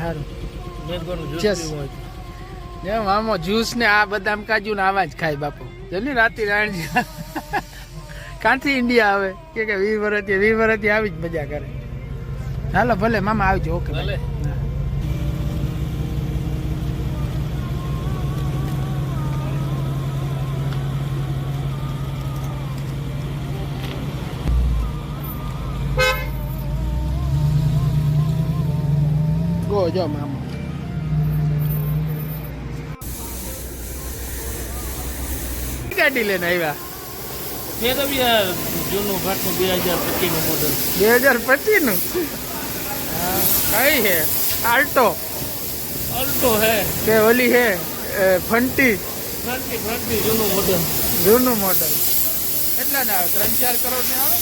સારું જ્યુસ આમાં જ્યુસ ને આ બદામ કાજુ ને આવા જ ખાય બાપુ. જલ્દી રાતી રાણજી કાંથી ઇન્ડિયા આવે? કે કે વી વરતી વી વરતી આવી જ મજા કરે. હાલો ભલે મામા આવજો. ઓકે ભલે. ગો જો મામા ગાડી લઈને આવ્યા બી હજાર પચીસનું. કઈ હે? આલ્ટો અલ્ટો હે. કે ઓલી હે? ફંટી ફ્રન્ટની ફ્રન્ટની જૂનું મોડલ જૂનું મોડલ કેટલા ને આવે? ત્રણ ચાર કરોડ ને આવે?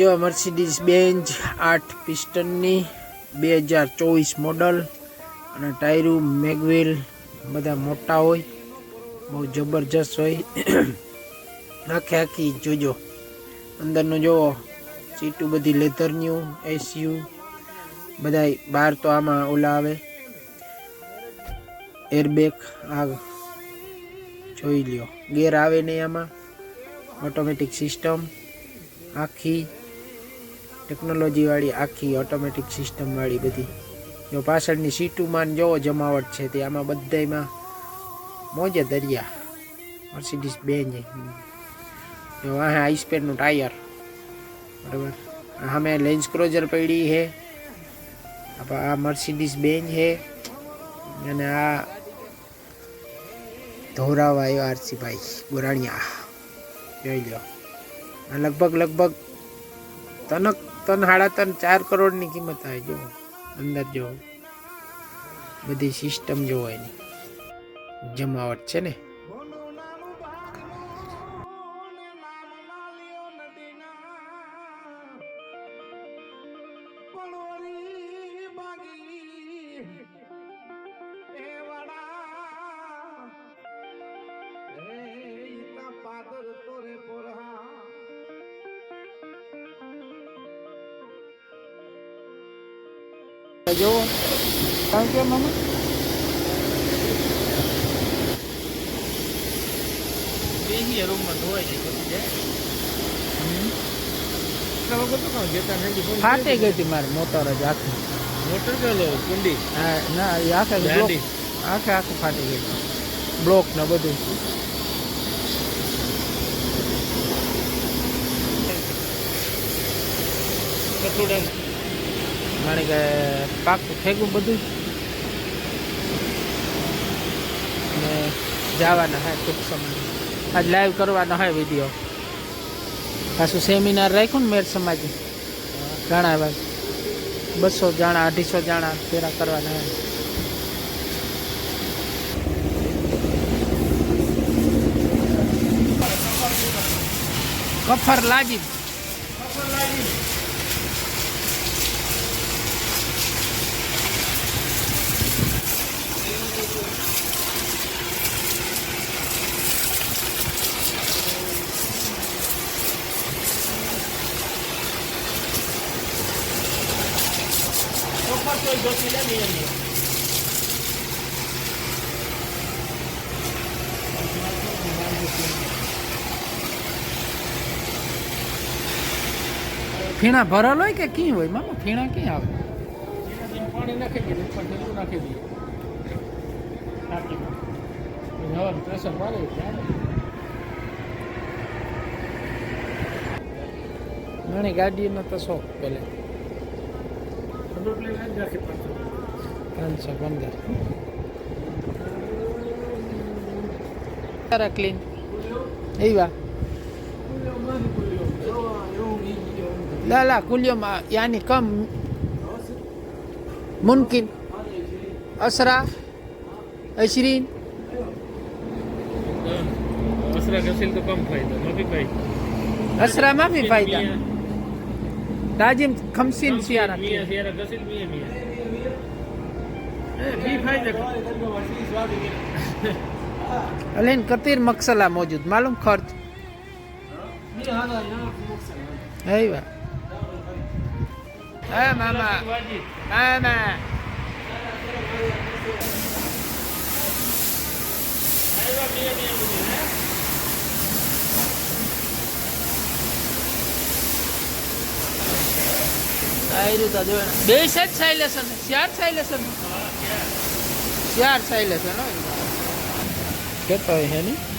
જો મર્સિડીઝ બેન્ચ આઠ પિસ્ટનની, બે હજાર ચોવીસ મોડલ અને ટાયરું મેગવેલ બધા મોટા હોય, બહુ જબરજસ્ત હોય. આખે આખી જોજો. અંદરનું જોવો, સીટું બધી લેધરની એસીયુ બધા બહાર તો આમાં ઓલા આવે. એરબેગ આ જોઈ લ્યો. ગેર આવે નહીં આમાં. ઓટોમેટિક સિસ્ટમ આખી ટેકનોલોજી વાળી આખી ઓટોમેટિક સિસ્ટમવાળી બધી. જો પાછળની સીટુમાં જોવો જમાવટ છે, તે આમાં બધામાં મોજે દરિયા. મર્સિડીઝ બેન્ચ જો આ આઈસ પેનનું ટાયર બરાબર? સામે લેન્સ ક્રોઝર પડી છે આ મર્સિડીઝ બેન્ચ છે અને આ ધોરાવા આવ્યો આરસીભાઈ ગોરાણીયા. જોઈ લો આ લગભગ લગભગ તનક તન, સાડા ત્રણ ચાર કરોડની કિંમત આવે જો, અંદર જો. બધી સિસ્ટમ જોવો એની જમાવટ છે ને? જો કારણ કે મામા રૂમમાં ધોવાઈ જાય ફાટી ગઈ હતી મારી મોટર જ આખી. મોટર કે કુંડી? હા ના એ આખે બ્લોક આખે આખું ફાટી ગઈ બ્લોક ને બધું. કઠોડા માણે કે પાકું ફેંકવું બધું ને જવાના હે ટૂંક સમય આજ લાઈવ કરવાનો હોય વીડિયો પાછું સેમિનાર રાખ્યું ને મેર સમાજ. ઘણા ભાઈ બસો જાણા, અઢીસો જાણા ફેરા કરવાના હે. કફર લાજી ચોખા તો જોતી લે નહીં એની. ફીણા ભરેલ હોય કે કી હોય? મામા, ફીણા ક્યાં આવે? પાણી નાખી દઈએ ઉપર ઠંડુ નાખી દઈએ હવાનું પ્રેશર મારે ઘણી ગાડીનો તો શોખ પાછું. ત્રણસો પંદર. ક્લીન Ahí لا لا كل يوم يعني كم ممكن عشرة عشرين عشرة غسل تو كم فايدة ما في فايدة عشرة ما في فايدة لازم خمسين سيارة مية سيارة غسل مية مية في فايدة અલીન કતીર મકસલા મોજૂદ. માલુમ ખર્ચ. હૈવા હા મામા. હા મા. બે સાઈડ સાઈલેશન ચાર સાઈલેશન ચાર સાઈલેશન હોય Get by, any?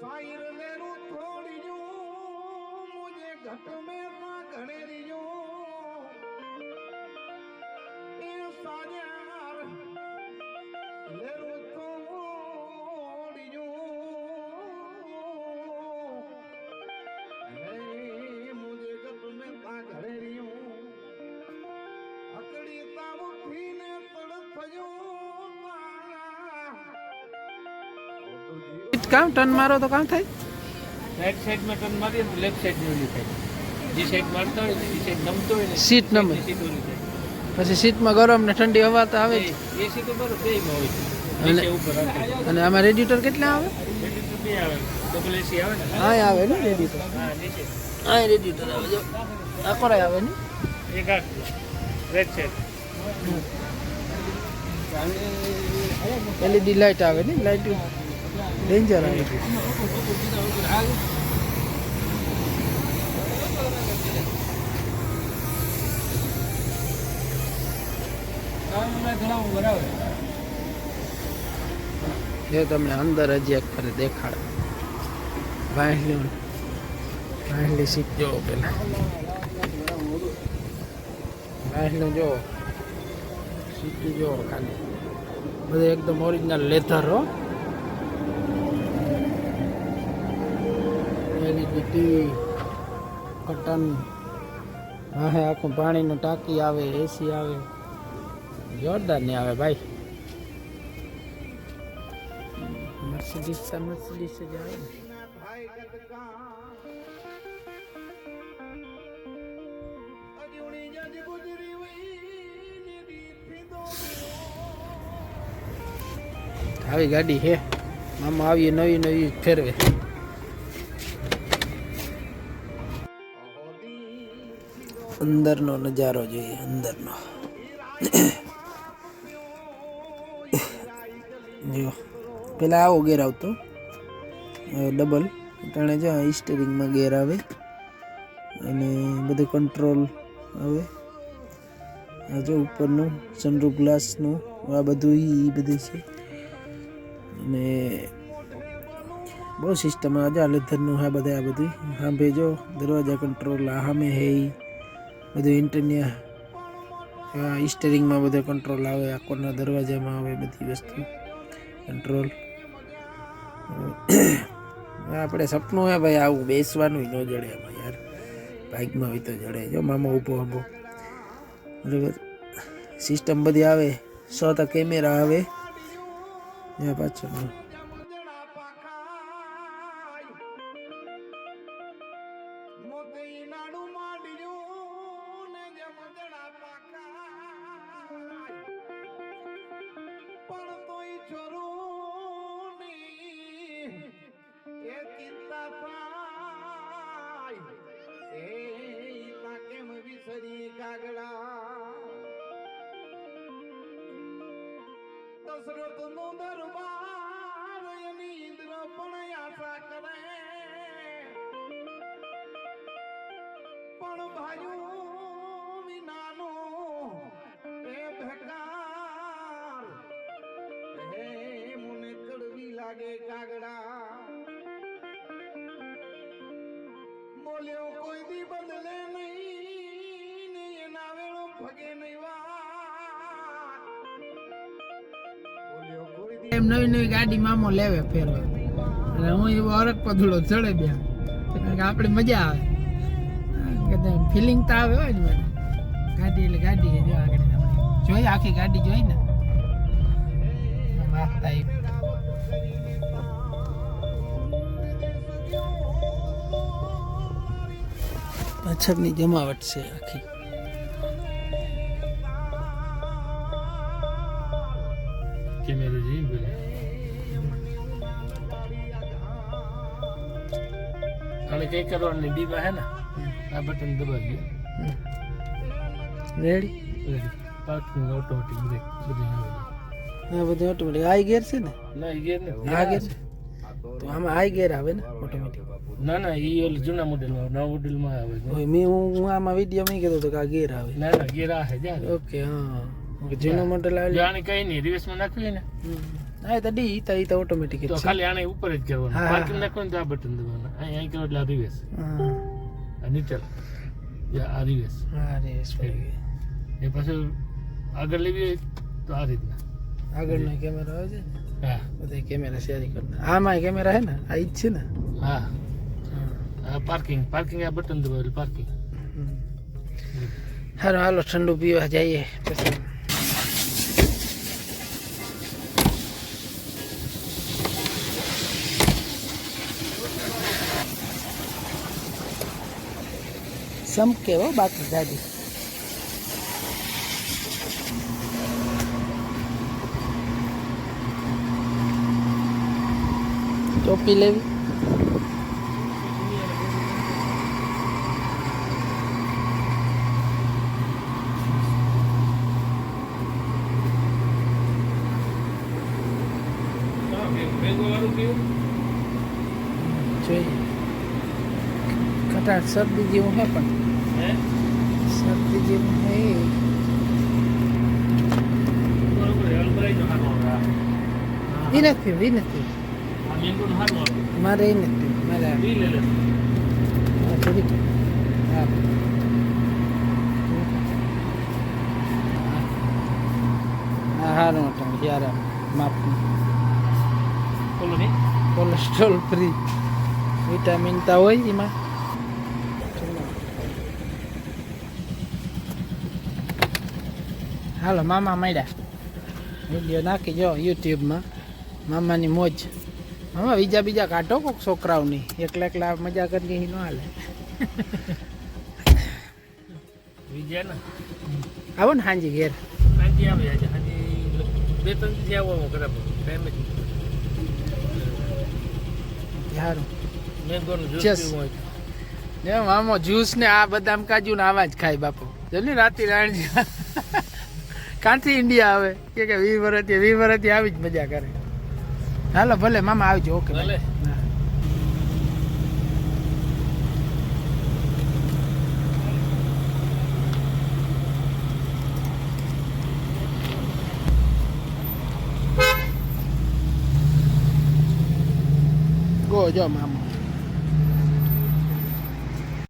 સાઈર મેરું થોડ્યો મુજે ઘટ મેં ઘડે રહ્યો એ સાજા કામ? ટર્ન મારો તો કામ થાય? રાઈટ સાઈડમાં ટર્ન મારીએ ને લેફ્ટ સાઈડ ઓલી થાય. જે સાઈડ મારતા હોય એ સાઈડ નમતો હોય ને સીટ નમે. સીટ ઓલી થાય પછી સીટમાં ગરમ ને ઠંડી હવા તો આવે એ એસી તો બરો બેયમાં હોય. અને- આમાં રેડિયેટર કેટલા આવે? રેડિયેટર બે આવે. ડબલ એસી આવે ને? હા આવે ને રેડિયેટર હા નીચે. હા રેડિયેટર આવે. જો આ કોરાય આવે ને? એક આખું રેડ સાઈડ એલઈડી લાઇટ આવે ને? લાઇટ ડેન્જર આવે જો તમને અંદર હજી એક ફરે દેખાડ. વાંહલી વાહેલી શીખજો પેલા. વાહેલું જો શીખી જોવો ખાલી. બધું એકદમ ઓરિજિનલ લેધર હો. એની જે ટીવી કટન હવે આખું પાણીનું ટાંકી આવે એસી આવે જોરદાર નહીં આવે ભાઈ મર્સિડીઝ સે મર્સિડીઝ સે જાય આવી ગાડી હે આમાં આવી નવી નવી ફેરવે અંદરનો નજારો જોઈએ, અંદરનો. જો, પેલા આવો ગેર આવતો. ડબલ ટાણે જો સ્ટેરિંગમાં ગેર આવે. અને બધું કંટ્રોલ આવે. આ જો ઉપરનું સનરૂફ ગ્લાસનું આ બધું એ બધું છે. અને બહુ સિસ્ટમ આ જા લેધરનું હા બધા, આ બધું. સાંભે જો દરવાજા કંટ્રોલ આ સામે હે બધું ઇન્ટરનિયા સ્ટેરિંગમાં બધો કંટ્રોલ આવે, આ કોરના દરવાજામાં આવે, બધી વસ્તુ. કંટ્રોલ આપણે સપનું હે ભાઈ આવું બેસવાનું ન જડે એમાં યાર. બાઇકમાં હોય તો જડે. જો મામા ઊભો આંબો બરાબર? સિસ્ટમ બધી આવે. સો તો કેમેરા આવે. ત્યાં પાછળ વાયું વિનાનું એ ભેકાર હે મને કડવી લાગે કાગડા. બોલ્યો, કોઈ દી બદલે નહીં એના વેળો ભગે નહીં વાત. એમ નવી નવી ગાડી મામો લેવે ફેરવા અને હું એવો હરક પધુડો ચડે બે આપણે મજા આવે. ફિલિંગ તો આવે હોય ને મને. ગાડી એટલે ગાડી જો આગળ આપણે. જોઈ આખી ગાડી જોઈ ને? પાછળની જમાવટ છે આખી. કેમેરો જોઈ બોલે અને કઈ કરવાની ડીબા હે ને? આ બટન દબાવી રેડી પાર્કિંગ ઓટોમેટિક બ્રેક બધું હા બધું ઓટોમેટિક આઈ ગેર છે ને? ના આઈ ગેર ને આ ગેર તો આમાં આઈ ગેર આવે ને ઓટોમેટિક ના ના એ ઓલ જૂના મોડેલમાં નવા મોડેલમાં આવે છે. મેં હું આમાં વીડિયો મેં કીધો તો કે આ ગેર આવે. ના ના ગેર આવે છે જા ઓકે હા. જૂનો મોડેલ આવે. જાણે કઈ નહીં રિવર્સમાં નાખવી ને. હા તો ડી તો તો ઓટોમેટિક તો ખાલી આને ઉપર જ કરવાનું. પાર્કિંગ નાખવાનું તો આ બટન દબાવવાનું. અહીં અહીં કરો એટલે રિવર્સ હા. આ નીચે યા આ રિવર્સ હા રેસ પડી ગઈ એ પાછું આગળ લેવી હોય તો આ રીતના આગળનો કેમેરો આવે છે ને હા બધા કેમેરા શેરિંગ કરતા આમાં કેમેરા હે ને આ ઈ જ છે ને હા આ પાર્કિંગ પાર્કિંગ આ બટન દબાવેલું પાર્કિંગ હમ. હાલો હાલો ઠંડુ પીવા જઈએ પછી સમકે કહેવો બાકી દાદી? ટોપી લેવી? જોઈએ. કટાટ શરદી જેવું હે પણ શરદી જેવું હે એ નથી એ નથી મારે નથી મારે હારું અટાણે યાર માપનું કોલેસ્ટ્રોલ ફ્રી વિટામિન તા હોય એમાં હાલો મામા મળ્યા વીડિયો નાખી જો યુટ્યુબમાં મામાની મોજ. મામા બીજા બીજા કાઢો કોક છોકરાઓની. એકલા એકલા મજા કરીએ અહીં ન હાલે. આવો ને હાંજી ઘેર. આવે બે ત્રણ દી આવવામાં બરાબર ટાઈમ સારું. ને મામો જ્યુસ ને આ બદામ કાજુ ને આવા જ ખાય બાપુ. જલ્દી રાતે રાણી કાંથી ઇન્ડિયા આવે? કે કે વી વર્ષથી વી વર્ષથી આવી જ મજા કરે. હાલો ભલે મામા આવજો ઓકે ભલે. હા. ગો જો મામો